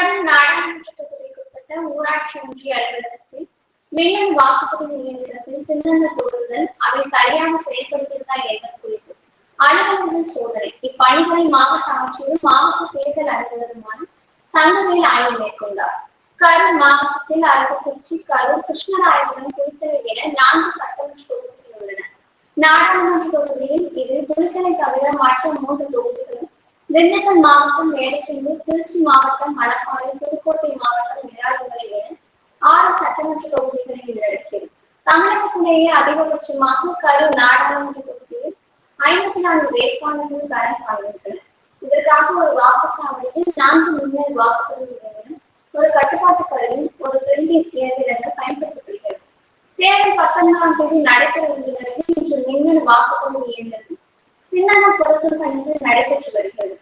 தமிழ்நாடு நாடாளுமன்ற தொகுதிக்குட்பட்ட ஊராட்சி ஒன்றிய அலுவலகத்தில் மின்னணு வாக்குப்பதிவு இயந்திரத்தில் சின்னங்கள் போடுதல் அவை சரியாக செயல்படுகிறதா என்பது குறித்து அலுவலர்கள் சோதனை. இப்பணிகளை மாவட்ட ஆட்சியரும் மாவட்ட தேர்தல் அலுவலருமான தங்கவேல் ஆய்வு மேற்கொண்டார். கரூர் மாவட்டத்தில் அரவக்குறிச்சி கரூர் கிருஷ்ணராயபுரம் குறித்தவை என நான்கு சட்டமன்ற தொகுதிகள் உள்ளன. நாடாளுமன்ற தொகுதியில் இது குளித்தலை தவிர மற்ற மூன்று திண்டுக்கல் மாவட்டம் மேடச்செல்லூர் திருச்சி மாவட்டம் மணப்பாறை புதுக்கோட்டை மாவட்டம் விராலிமலை என ஆறு சட்டமன்ற தொகுதிகளை உள்ளடக்கியது. தமிழகத்திலேயே அதிகபட்சமாக கரூர் நாடாளுமன்ற தொகுதியில் ஐம்பத்தி நான்கு வேட்பாளர்கள் களம் காண்கின்றனர் இதற்காக ஒரு வாக்குச்சாவடியில் நான்கு முன்னேறு வாக்குப்பதிவு இயந்திரம் ஒரு கட்டுப்பாட்டு கருவி ஒரு பிரிண்டிங் இயந்திரங்கள் பயன்படுத்தப்படுகிறது. தேர்தல் பத்தொன்பதாம் தேதி நடைபெற உள்ள இன்று மின்னணு வாக்குப்பதிவு இயந்திரம் சின்னங்க பொருத்தும் பணிகள் நடைபெற்று வருகிறது.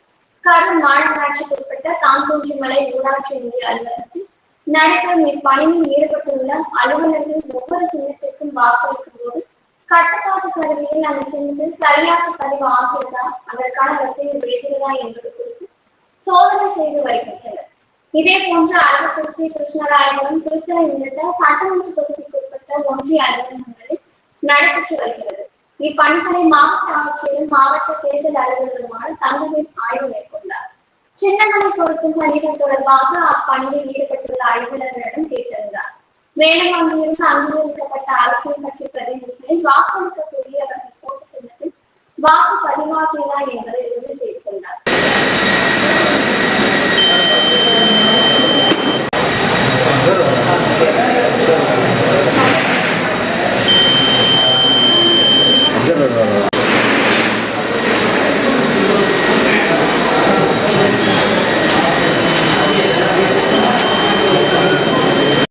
கரூர் மாநகராட்சிக்கு உட்பட்ட தாந்தோன்றிமலை ஊராட்சி ஒன்றிய அலுவலகத்தில் நடைபெறும் இப்பணியில் ஈடுபட்டுள்ள அலுவலர்கள் ஒவ்வொரு சின்னத்திற்கும் வாக்களிக்கும் போது கட்டுப்பாட்டு கருவியில் அந்த சின்னத்தில் சரியாக பதிவு ஆகிறதா அதற்கான வசதி கிடைக்கிறதா என்பது குறித்து சோதனை செய்து வருகின்றனர். இதே போன்று அரவக்குறிச்சி கிருஷ்ணராயபுரம் திருத்தலை உள்ளிட்ட சட்டமன்ற தொகுதிக்கு உட்பட்ட ஒன்றிய அலுவலகங்களில் நடைபெற்று வருகிறது. இப்பணிகளை மாவட்ட ஆட்சியரும் மாவட்ட தேர்தல் அலுவலருமான தங்கவேல் ஆய்வு மேற்கொண்டார். சின்னமலை பொருத்தும் பணிகள் தொடர்பாக அப்பணியில் ஈடுபட்டுள்ள அலுவலர்களிடம் கேட்டிருந்தார் மேலும் அங்கிருந்து அங்கீகரிக்கப்பட்ட அரசியல் கட்சி பிரதிநிதிகளை வாக்களிக்க சொல்லி அவர்கள் போட்டு சின்னத்தில் வாக்கு பதிவாகியதா என்பதை உறுதி செய்து கொண்டார்